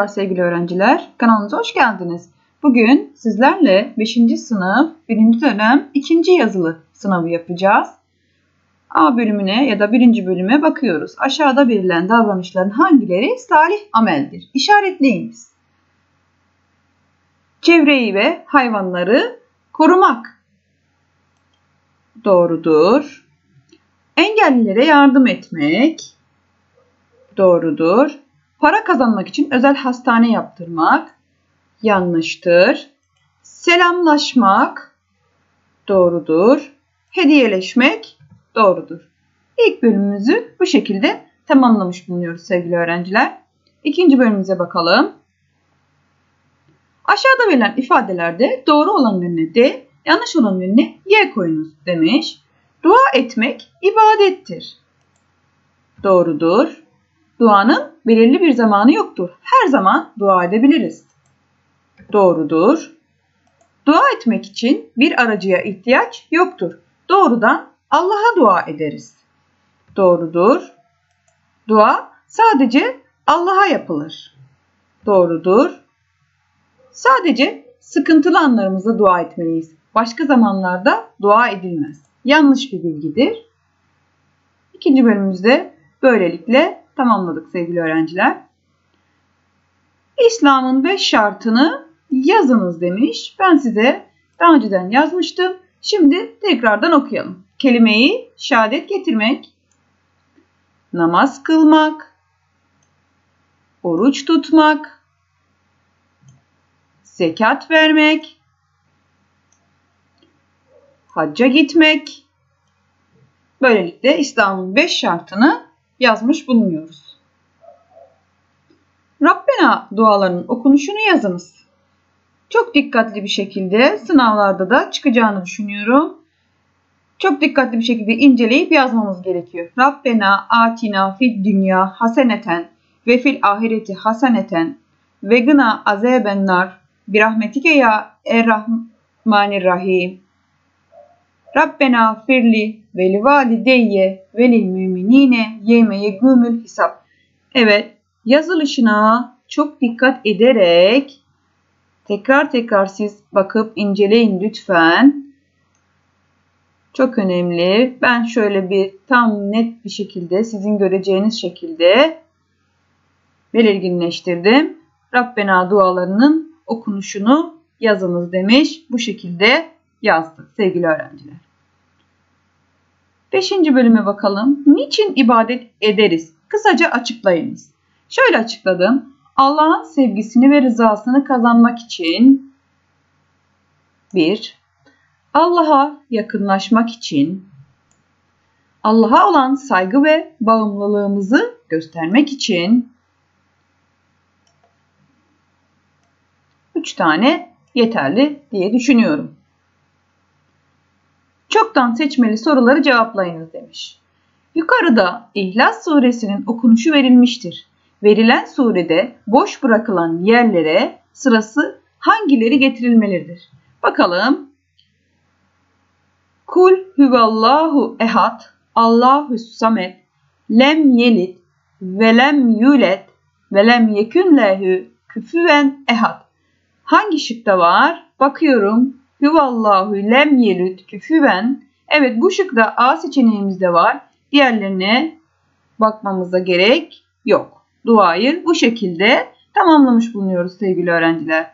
Merhabalar sevgili öğrenciler. Kanalımıza hoş geldiniz. Bugün sizlerle 5. sınıf 1. dönem 2. yazılı sınavı yapacağız. A bölümüne ya da 1. bölüme bakıyoruz. Aşağıda verilen davranışların hangileri salih ameldir? İşaretleyiniz. Çevreyi ve hayvanları korumak doğrudur. Engellilere yardım etmek doğrudur. Para kazanmak için özel hastane yaptırmak yanlıştır. Selamlaşmak doğrudur. Hediyeleşmek doğrudur. İlk bölümümüzü bu şekilde tamamlamış bulunuyoruz sevgili öğrenciler. İkinci bölümümüze bakalım. Aşağıda verilen ifadelerde doğru olan önüne D, yanlış olan önüne Y koyunuz demiş. Dua etmek ibadettir. Doğrudur. Duanın belirli bir zamanı yoktur. Her zaman dua edebiliriz. Doğrudur. Dua etmek için bir aracıya ihtiyaç yoktur. Doğrudan Allah'a dua ederiz. Doğrudur. Dua sadece Allah'a yapılır. Doğrudur. Sadece sıkıntılı anlarımızda dua etmeliyiz. Başka zamanlarda dua edilmez. Yanlış bir bilgidir. İkinci bölümümüzde böylelikle tamamladık sevgili öğrenciler. İslam'ın beş şartını yazınız demiş. Ben size daha önceden yazmıştım. Şimdi tekrardan okuyalım. Kelimeyi şehadet getirmek, namaz kılmak, oruç tutmak, zekat vermek, hacca gitmek. Böylelikle İslam'ın beş şartını yazmış bulunuyoruz. Rabbena dualarının okunuşunu yazınız. Çok dikkatli bir şekilde sınavlarda da çıkacağını düşünüyorum. Çok dikkatli bir şekilde inceleyip yazmamız gerekiyor. Rabbena atina fid dünya haseneten ve fil ahireti haseneten ve gına azebennar birahmetike ya errahmanirrahim. Rabbena firli ve li valideyye ve lil müminine yevme yegumül hisab. Evet yazılışına çok dikkat ederek tekrar tekrar siz bakıp inceleyin lütfen. Çok önemli. Ben şöyle bir tam net bir şekilde sizin göreceğiniz şekilde belirginleştirdim. Rabbena dualarının okunuşunu yazınız demiş. Bu şekilde yazdı sevgili öğrenciler. Beşinci bölüme bakalım. Niçin ibadet ederiz? Kısaca açıklayınız. Şöyle açıkladım. Allah'ın sevgisini ve rızasını kazanmak için bir, Allah'a yakınlaşmak için, Allah'a olan saygı ve bağımlılığımızı göstermek için üç tane yeterli diye düşünüyorum. Çoktan seçmeli soruları cevaplayınız demiş. Yukarıda İhlas suresinin okunuşu verilmiştir. Verilen surede boş bırakılan yerlere sırası hangileri getirilmelidir? Bakalım. Kul huvallahu ehad, Allahu samet, lem yelit ve lem yulet ve lem yekün lehu küfüven ehad. Hangi şıkta var? Bakıyorum. Huvallahu lem yelit küfüven. Evet bu şıkta A seçeneğimizde var. Diğerlerine bakmamıza gerek yok. Duayı bu şekilde tamamlamış bulunuyoruz sevgili öğrenciler.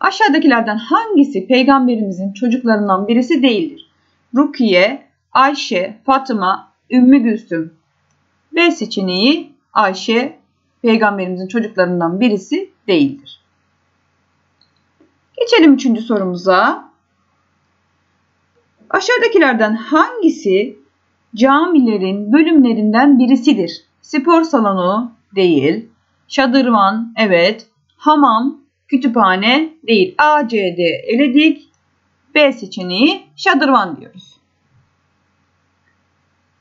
Aşağıdakilerden hangisi peygamberimizin çocuklarından birisi değildir? Rukiye, Ayşe, Fatıma, Ümmü Gülsüm. B seçeneği Ayşe peygamberimizin çocuklarından birisi değildir. Geçelim üçüncü sorumuza. Aşağıdakilerden hangisi camilerin bölümlerinden birisidir? Spor salonu değil, şadırvan evet, hamam, kütüphane değil. A, C, D eledik. B seçeneği şadırvan diyoruz.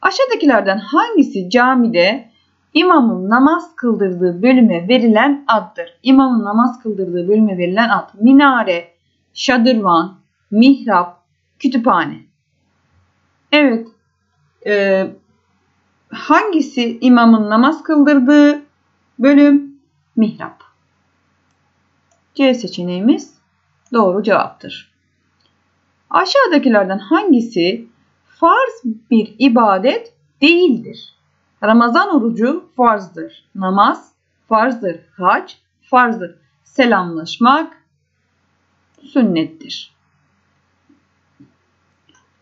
Aşağıdakilerden hangisi camide imamın namaz kıldırdığı bölüme verilen addır? İmamın namaz kıldırdığı bölüme verilen ad. Minare, şadırvan, mihrap, kütüphane. Evet. E, hangisi imamın namaz kıldırdığı bölüm mihrap. C seçeneğimiz doğru cevaptır. Aşağıdakilerden hangisi farz bir ibadet değildir? Ramazan orucu farzdır. Namaz farzdır. Hac farzdır. Selamlaşmak sünnettir.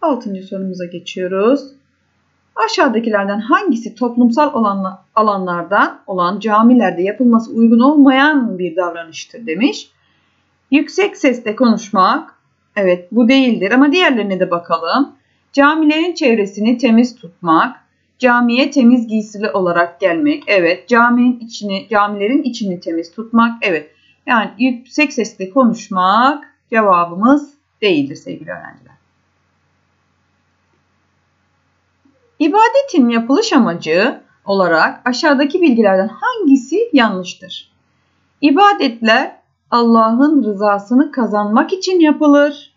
Altıncı sorumuza geçiyoruz. Aşağıdakilerden hangisi toplumsal alanlardan olan camilerde yapılması uygun olmayan bir davranıştır demiş. Yüksek sesle konuşmak, evet bu değildir ama diğerlerine de bakalım. Camilerin çevresini temiz tutmak, camiye temiz giysili olarak gelmek, evet. Caminin içini, camilerin içini temiz tutmak, evet. Yani yüksek sesle konuşmak cevabımız değildir sevgili öğrenciler. İbadetin yapılış amacı olarak aşağıdaki bilgilerden hangisi yanlıştır? İbadetler Allah'ın rızasını kazanmak için yapılır.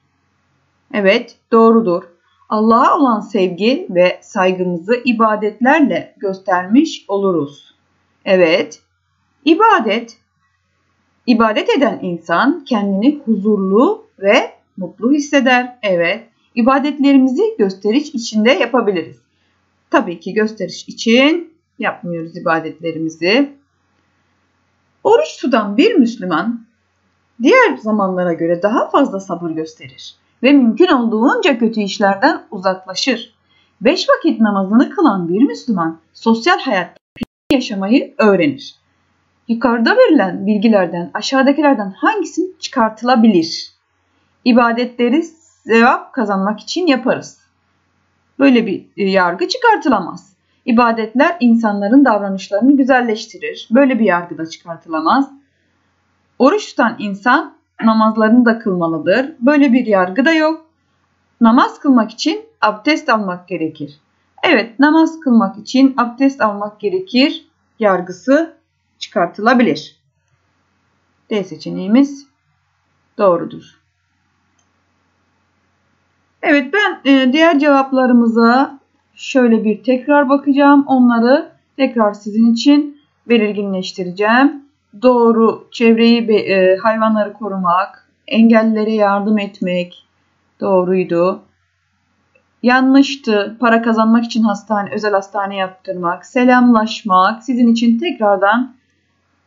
Evet, doğrudur. Allah'a olan sevgi ve saygımızı ibadetlerle göstermiş oluruz. Evet, ibadet, ibadet eden insan kendini huzurlu ve mutlu hisseder. Evet, ibadetlerimizi gösteriş içinde yapabiliriz. Tabii ki gösteriş için yapmıyoruz ibadetlerimizi. Oruç tutan bir Müslüman diğer zamanlara göre daha fazla sabır gösterir ve mümkün olduğunca kötü işlerden uzaklaşır. Beş vakit namazını kılan bir Müslüman sosyal hayatta yaşamayı öğrenir. Yukarıda verilen bilgilerden aşağıdakilerden hangisini çıkartılabilir? İbadetleri sevap kazanmak için yaparız. Böyle bir e, yargı çıkartılamaz. İbadetler insanların davranışlarını güzelleştirir. Böyle bir yargı da çıkartılamaz. Oruç tutan insan namazlarını da kılmalıdır. Böyle bir yargı da yok. Namaz kılmak için abdest almak gerekir. Evet, namaz kılmak için abdest almak gerekir. Yargısı çıkartılabilir. D seçeneğimiz doğrudur. Evet ben e, diğer cevaplarımıza şöyle bir tekrar bakacağım. Onları tekrar sizin için belirginleştireceğim. Doğru çevreyi e, hayvanları korumak, engellilere yardım etmek doğruydu. Yanlıştı. Para kazanmak için hastane, özel hastane yaptırmak, selamlaşmak sizin için tekrardan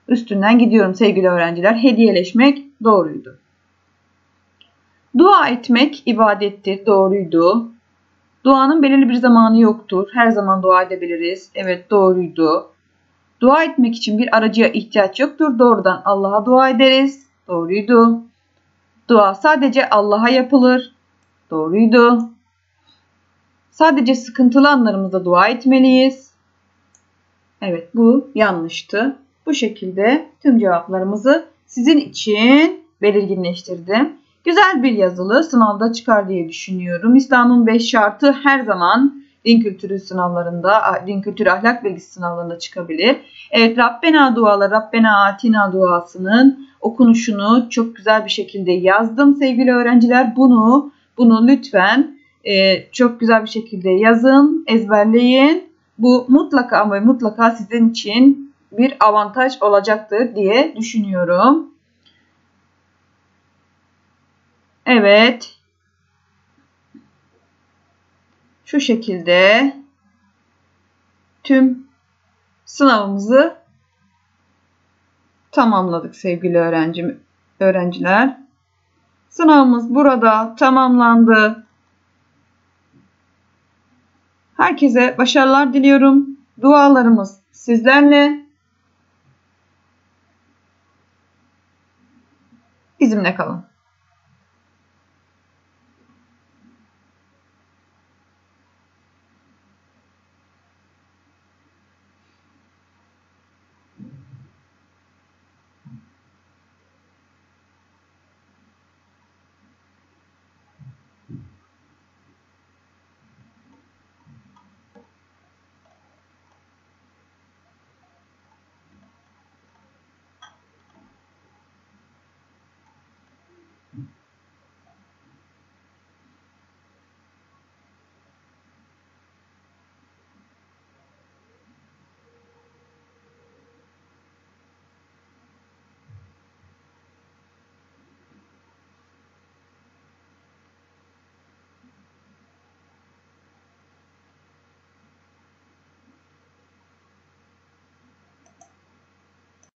üstünden gidiyorum sevgili öğrenciler. Hediyeleşmek doğruydu. Dua etmek ibadettir, doğruydu. Duanın belirli bir zamanı yoktur. Her zaman dua edebiliriz. Evet doğruydu. Dua etmek için bir aracıya ihtiyaç yoktur. Doğrudan Allah'a dua ederiz. Doğruydu. Dua sadece Allah'a yapılır. Doğruydu. Sadece sıkıntılı anlarımızda dua etmeliyiz. Evet bu yanlıştı. Bu şekilde tüm cevaplarımızı sizin için belirginleştirdim. Güzel bir yazılı sınavda çıkar diye düşünüyorum. İslam'ın 5 şartı her zaman din kültürü sınavlarında, din kültürü ahlak bilgisi sınavlarında çıkabilir. Evet Rabbena duaları, Rabbena atina duasının okunuşunu çok güzel bir şekilde yazdım sevgili öğrenciler. Bunu bunu lütfen e, çok güzel bir şekilde yazın, ezberleyin. Bu mutlaka ama mutlaka sizin için bir avantaj olacaktır diye düşünüyorum. Evet. Şu şekilde tüm sınavımızı tamamladık sevgili öğrencim, öğrenciler. Sınavımız burada tamamlandı. Herkese başarılar diliyorum. Dualarımız sizlerle. Bizimle kalın.